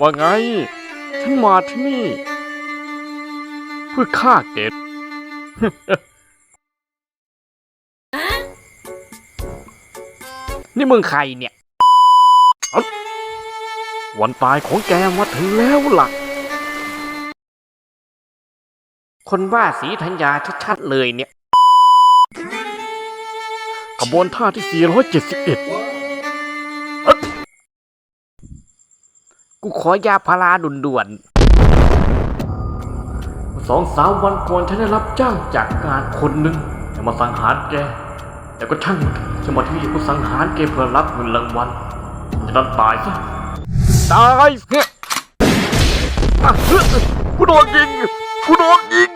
ว่าไง ฉันมาที่นี่ เพื่อฆ่าเกตนี่มึงใครเนี่ยเอ้าวันตายของแกมาถึงแล้วล่ะ คนบ้าสีธัญญาชัดๆเลยเนี่ยขบวนท่าที่ 471 กูขอยาพาราด่วนๆสองสามวันก่อนฉันได้รับจ้างจากการคนหนึ่งจะมาสังหารแก แต่ก็ช่างมันฉันมาที่นี่กูสังหารแกเพื่อรับเงินรางวัลจะต้องตายซะ ตายเฮ้ยอะเฮ้ยกูโดนยิงกูโดนยิง